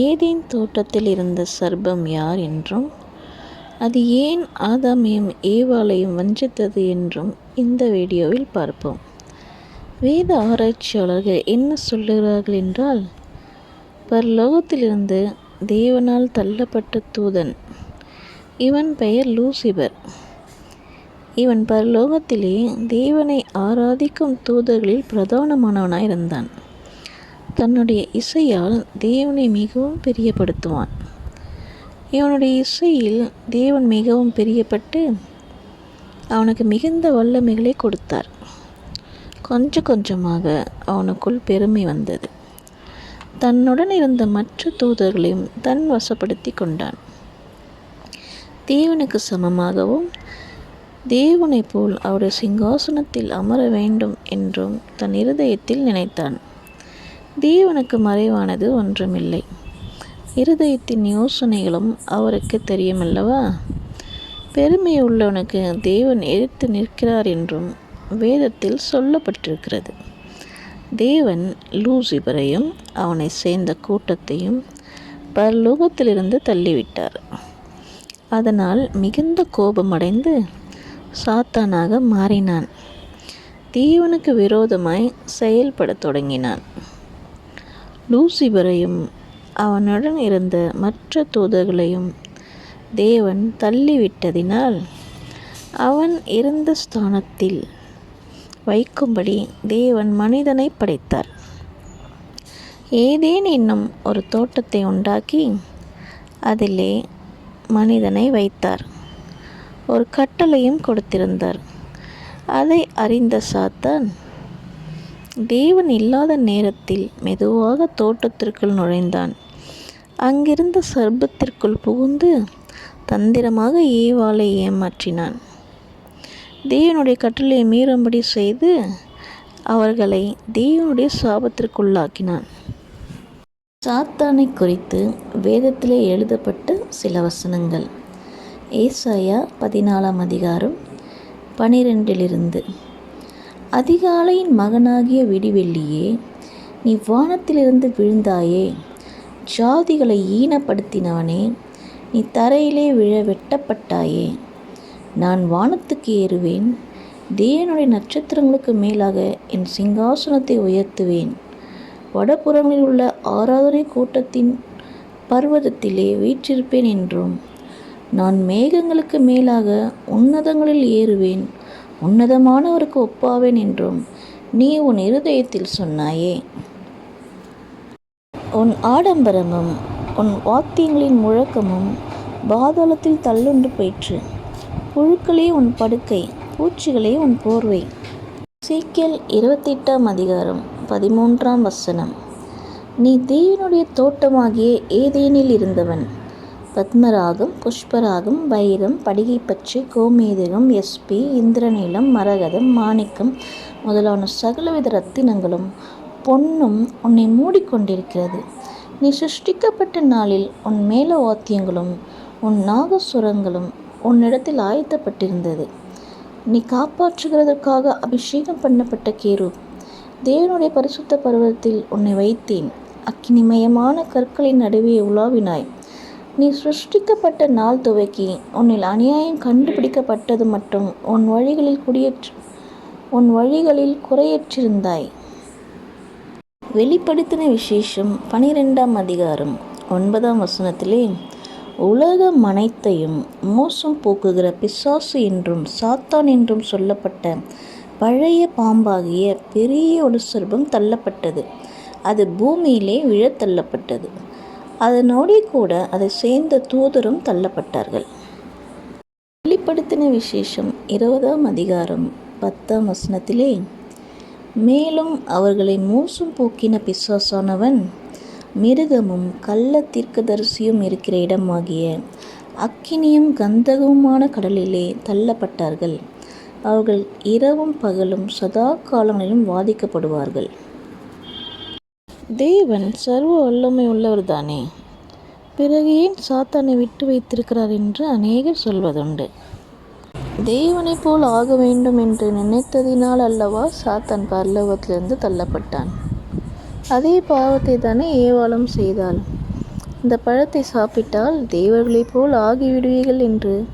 Eden தோட்டத்தில் இருந்த சர்ப்பம் யார் என்றும் அது ஏன் ஆதாமையும் ஏவாளையும் வஞ்சித்தது என்றும் இந்த வீடியோவில் பார்ப்போம். வேத ஆராய்ச்சியாளர்கள் என்ன சொல்லுகிறார்கள் என்றால் பரலோகத்திலிருந்து தேவனால் தள்ளப்பட்ட தூதன் இவன் பெயர் லூசிபர். இவன் பரலோகத்திலே தேவனை ஆராதிக்கும் தூதர்களில் பிரதானமானவனாய் இருந்தான் தன்னுடைய இசையால் தேவனை மிகவும் பிரியப்படுத்துவான். இவனுடைய இசையில் தேவன் மிகவும் பிரியப்பட்டு அவனுக்கு மிகுந்த வல்லமைகளை கொடுத்தார். கொஞ்சம் கொஞ்சமாக அவனுக்குள் பெருமை வந்தது. தன்னுடன் இருந்த மற்ற தூதர்களையும் தன் வசப்படுத்தி கொண்டான். தேவனுக்கு சமமாகவும் தேவனைப் போல் அவருடைய சிங்காசனத்தில் அமர வேண்டும் என்றும் தன் இருதயத்தில் நினைத்தான். தேவனுக்கு மறைவானது ஒன்றுமில்லை. இருதயத்தின் யோசனைகளும் அவருக்கு தெரியுமல்லவா? பெருமை உள்ளவனுக்கு தேவன் எதிர்த்து நிற்கிறார் என்றும் வேதத்தில் சொல்லப்பட்டிருக்கிறது. தேவன் லூசிபரையும் அவனை சேர்ந்த கூட்டத்தையும் பரலோகத்திலிருந்து தள்ளிவிட்டார். அதனால் மிகுந்த கோபமடைந்து சாத்தானாக மாறினான். தேவனுக்கு விரோதமாய் செயல்படத் தொடங்கினான். லூசிபரையும் அவனுடன் இருந்த மற்ற தூதர்களையும் தேவன் தள்ளிவிட்டதினால் அவன் இருந்த ஸ்தானத்தில் வைக்கும்படி தேவன் மனிதனை படைத்தார். ஏதேன் என்னும் ஒரு தோட்டத்தை உண்டாக்கி அதிலே மனிதனை வைத்தார். ஒரு கட்டளையும் கொடுத்திருந்தார். அதை அறிந்த சாத்தான் தேவன் இல்லாத நேரத்தில் மெதுவாக தோட்டத்திற்குள் நுழைந்தான். அங்கிருந்த சர்பத்திற்குள் புகுந்து தந்திரமாக ஏவாளை ஏமாற்றினான். தேவனுடைய கட்டளையை மீறும்படி செய்து அவர்களை தேவனுடைய சாபத்திற்குள்ளாக்கினான். சாத்தானை குறித்து வேதத்திலே எழுதப்பட்ட சில வசனங்கள். ஏசாயா பதினாலாம் அதிகாரம் பனிரெண்டிலிருந்து அதிகாலையின் மகனாகிய விடிவெள்ளியே நீ வானத்திலிருந்து விழுந்தாயே. ஜாதிகளை ஈனப்படுத்தினவனே நீ தரையிலே விழ வெட்டப்பட்டாயே. நான் வானத்துக்கு ஏறுவேன் தேவனுடைய நட்சத்திரங்களுக்கு மேலாக என் சிங்காசனத்தை உயர்த்துவேன். வடபுறங்களில் உள்ள ஆராதனை கூட்டத்தின் பர்வதத்திலே வீற்றிருப்பேன் என்றும் நான் மேகங்களுக்கு மேலாக உன்னதங்களில் ஏறுவேன். உன்னதமானவருக்கு ஒப்பாவேன் என்றும் நீ உன் இருதயத்தில் சொன்னாயே. உன் ஆடம்பரமும் உன் வாத்தியங்களின் முழக்கமும் பாதாளத்தில் தள்ளுண்டு போயிற்று. புழுக்களே உன் படுக்கை பூச்சிகளே உன் போர்வை. சீக்கியல் இருபத்தெட்டாம் அதிகாரம் பதிமூன்றாம் வசனம். நீ தேவனுடைய தோட்டமாகிய ஏதேனில் இருந்தவன். பத்மராகம் புஷ்பராகம் வைரம் படிகைப்பற்றி கோமேதகம் எஸ்பி இந்திரநீலம் மரகதம் மாணிக்கம் முதலான சகலவித ரத்தினங்களும் பொன்னும் உன்னை மூடிக்கொண்டிருக்கிறது. நீ சிருஷ்டிக்கப்பட்ட நாளில் உன் மேல வாத்தியங்களும் உன் நாகசுரங்களும் உன்னிடத்தில் ஆயத்தப்பட்டிருந்தது. நீ காப்பாற்றுகிறதற்காக அபிஷேகம் பண்ணப்பட்ட கேரு தேவனுடைய பரிசுத்த பருவத்தில் உன்னை வைத்தேன். அக்கினிமயமான கற்களின் நடுவே உலாவினாய். நீ சிருஷ்டிக்கப்பட்ட நாள் துவக்கி உன்னில் அநியாயம் கண்டுபிடிக்கப்பட்டது மற்றும் உன் வழிகளில் குடியேற்று உன் வழிகளில் குறையற்றிருந்தாய். வெளிப்படுத்தின விசேஷம் பனிரெண்டாம் அதிகாரம் ஒன்பதாம் வசனத்திலே உலகம் அனைத்தையும் மோசம் போக்குகிற பிசாசு என்றும் சாத்தான் என்றும் சொல்லப்பட்ட பழைய பாம்பாகிய பெரிய ஒரு சர்பம் தள்ளப்பட்டது. அது பூமியிலே விழத் தள்ளப்பட்டது அதனோடே கூட அதை சேர்ந்த தூதரும் தள்ளப்பட்டார்கள். வெளிப்படுத்தின விசேஷம் இருபதாம் அதிகாரம் பத்தாம் வசனத்திலே மேலும் அவர்களை மோசம் போக்கின பிசாசானவன் மிருகமும் கள்ள தீர்க்கதரிசியும் இருக்கிற இடமாகிய அக்கினியும் கந்தகவுமான கடலிலே தள்ளப்பட்டார்கள். அவர்கள் இரவும் பகலும் சதா காலங்களிலும் வாதிக்கப்படுவார்கள். தேவன் சர்வ வல்லமை உள்ளவர் தானே பிறகு ஏன் சாத்தானை விட்டு வைத்திருக்கிறார் என்று அநேகர் சொல்வதுண்டு. தேவனைப் போல் ஆக வேண்டும் என்று நினைத்ததினால் அல்லவா சாத்தான் பரலோகத்திலிருந்து தள்ளப்பட்டான். அதே பாவத்தை தானே ஏவாளும் செய்தாள். இந்த பழத்தை சாப்பிட்டால் தேவர்களைப் போல் ஆகிவிடுவீர்கள் என்று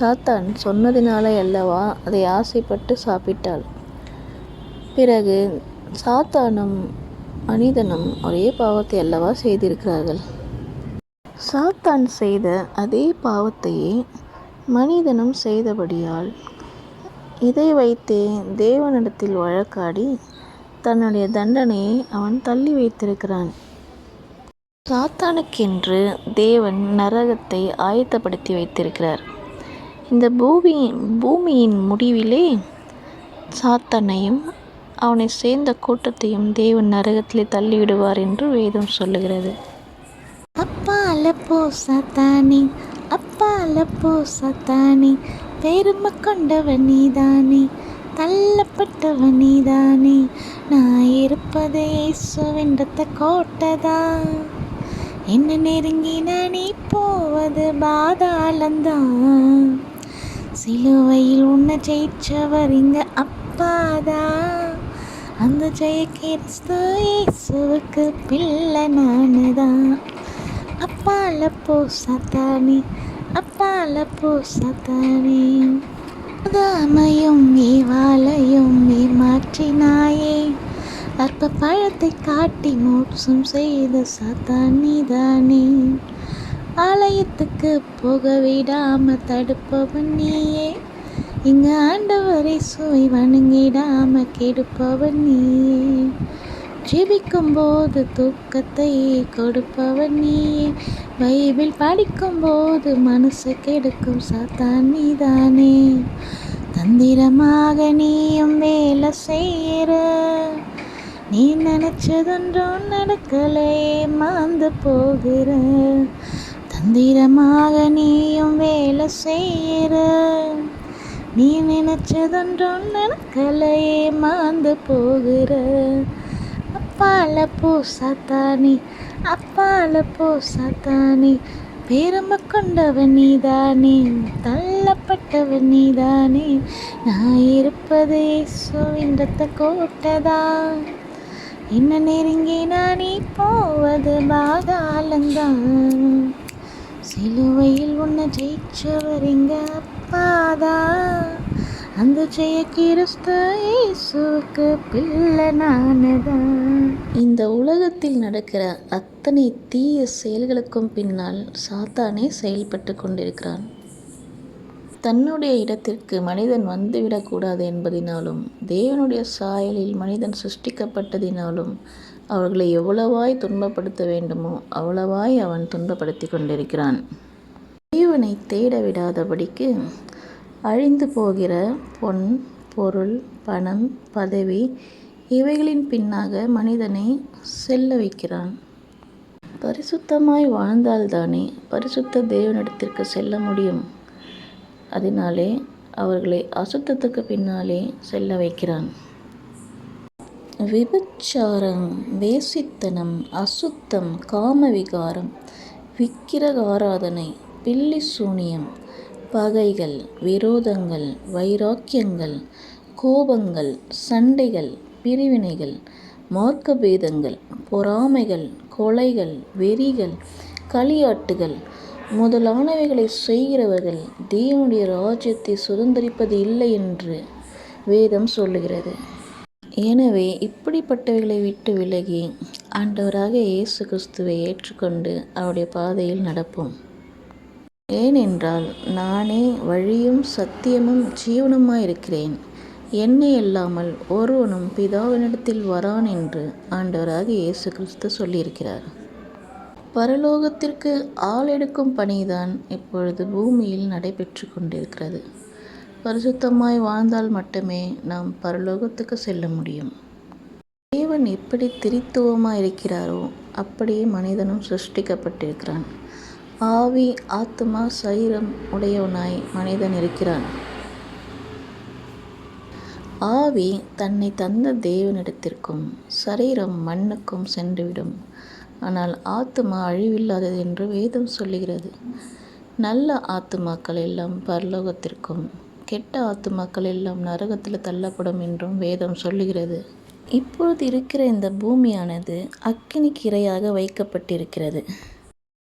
சாத்தான் சொன்னதினாலே அல்லவா அதை ஆசைப்பட்டு சாப்பிட்டாள். பிறகு சாத்தானும் மனிதனும் ஒரே பாவத்தை அல்லவா செய்திருக்கிறார்கள்? சாத்தான் செய்த அதே பாவத்தையே மனிதனும் செய்தபடியால் இதை வைத்தே தேவனிடத்தில் வழக்காடி தன்னுடைய தண்டனையை அவன் தள்ளி வைத்திருக்கிறான். சாத்தானுக்கென்று தேவன் நரகத்தை ஆயத்தப்படுத்தி வைத்திருக்கிறார். இந்த பூமி பூமியின் முடிவிலே சாத்தானையும் அவனை சேர்ந்த கூட்டத்தையும் தேவன் நரகத்திலே தள்ளிவிடுவார் என்று வேதம் சொல்லுகிறது. அப்பா போ சத்தானி. அப்பா போ சத்தானி. பெருமை கொண்டவன் நீதானே. தள்ளப்பட்டவன் நீதானே. நான் இருப்பதே இயேசுவின்றத்த கோட்டதா. என்ன நெருங்கின நீ போவது பாதாளந்தான் சிலுவையில் உன்னை ஜெயிச்சவர் இங்க அப்பாதா. அந்த ஜெய கிறிஸ்துவுக்கு பிள்ளை பிள்ளை நானுதான். அப்பால போ சாத்தானே அப்பால போ சாத்தானே. அதாமையும் ஏவாளையும் ஏமாற்றினாயே அற்ப பழத்தை காட்டி மோட்சம் செய்த சத்தானி தானே. ஆலயத்துக்கு போக விடாம தடுப்பவன் நீயே. இங்க ஆண்டவரை சுவை வணங்கிடாம கெடுப்பவன் நீயே. ஜெபிக்கும் போது தூக்கத்தை கொடுப்பவன் நீயே. பைபிள் படிக்கும் போது மனசை கெடுக்கும் சாத்தான் நீதானே. தந்திரமாக நீயும் வேலை செய்கிற நீ நினைச்சதொன்றும் நடக்கலை மாந்து போகிற. தந்திரமாக நீயும் வேலை செய்கிற நீ நினைச்சதொன்றும் நடக்கலையே மாந்து போகிற. அப்பால பூசாத்தானி அப்பால பூசாத்தானி பெருமை கொண்டவன் நீதானே. தள்ளப்பட்டவன் நீதானே. நான் இருப்பது இயேசுவின் ரத்த கோட்டதான் என்ன நெருங்கி நீ போவது பாதாளந்தான் சிலுவையில் உன்னை ஜெயிச்சவர் எங்க அப்பாதா? அந்த ஜெய கிறிஸ்துக்கு பிள்ளை நானதான் இந்த உலகத்தில் நடக்கிற அத்தனை தீய செயல்களுக்கும் பின்னால் சாத்தானே செயல்பட்டு கொண்டிருக்கிறான். தன்னுடைய இடத்திற்கு மனிதன் வந்துவிடக்கூடாது என்பதினாலும் தேவனுடைய சாயலில் மனிதன் சிருஷ்டிக்கப்பட்டதினாலும் அவர்களை எவ்வளவாய் துன்பப்படுத்த வேண்டுமோ அவ்வளவாய் அவன் துன்பப்படுத்தி கொண்டிருக்கிறான். தேவனை தேட விடாதபடிக்கு அழிந்து போகிற பொன் பொருள் பணம் பதவி இவைகளின் பின்னாக மனிதனை செல்ல வைக்கிறான். பரிசுத்தமாய் வாழ்ந்தால்தானே பரிசுத்த தேவனிடத்திற்கு செல்ல முடியும். அதனாலே அவர்களை அசுத்தத்துக்கு பின்னாலே செல்ல வைக்கிறான். விபச்சாரம் வேசித்தனம் அசுத்தம் காமவிகாரம் விக்கிரகாராதனை பில்லி சூனியம் பகைகள் விரோதங்கள் வைராக்கியங்கள் கோபங்கள் சண்டைகள் பிரிவினைகள் மார்க்கபேதங்கள் பொறாமைகள் கொலைகள் வெறிகள் களியாட்டுகள் முதலானவைகளை செய்கிறவர்கள் தேவனுடைய ராஜ்யத்தை சுதந்திரிப்பது இல்லை என்று வேதம் சொல்லுகிறது. எனவே இப்படிப்பட்டவைகளை விட்டு விலகி ஆண்டவராக இயேசு கிறிஸ்துவை ஏற்றுக்கொண்டு அவருடைய பாதையில் நடப்போம். ஏனென்றால் நானே வழியும் சத்தியமும் ஜீவனுமாயிருக்கிறேன். என்னை இல்லாமல் ஒருவனும் பிதாவினிடத்தில் வரான் என்று ஆண்டவராக இயேசு கிறிஸ்து சொல்லியிருக்கிறார். பரலோகத்திற்கு ஆள் எடுக்கும் பணிதான் இப்பொழுது பூமியில் நடைபெற்று கொண்டிருக்கிறது. பரிசுத்தமாய் வாழ்ந்தால் மட்டுமே நாம் பரலோகத்துக்கு செல்ல முடியும். தேவன் எப்படி திரித்துவமாக இருக்கிறாரோ அப்படியே மனிதனும் சிருஷ்டிக்கப்பட்டிருக்கிறான். ஆவி ஆத்மா சரீரம் உடையவனாய் மனிதன் இருக்கிறான். ஆவி தன்னை தந்த தேவனிடத்திற்கும் சரீரம் மண்ணுக்கும் சென்றுவிடும். ஆனால் ஆத்மா அழிவில்லாதது என்று வேதம் சொல்லுகிறது. நல்ல ஆத்துமாக்கள் எல்லாம் பரலோகத்திற்கும் கெட்ட ஆத்துமாக்கள் எல்லாம் நரகத்தில் தள்ளப்படும் என்றும் வேதம் சொல்லுகிறது. இப்பொழுது இருக்கிற இந்த பூமியானது அக்கினிக்கு இரையாக வைக்கப்பட்டிருக்கிறது.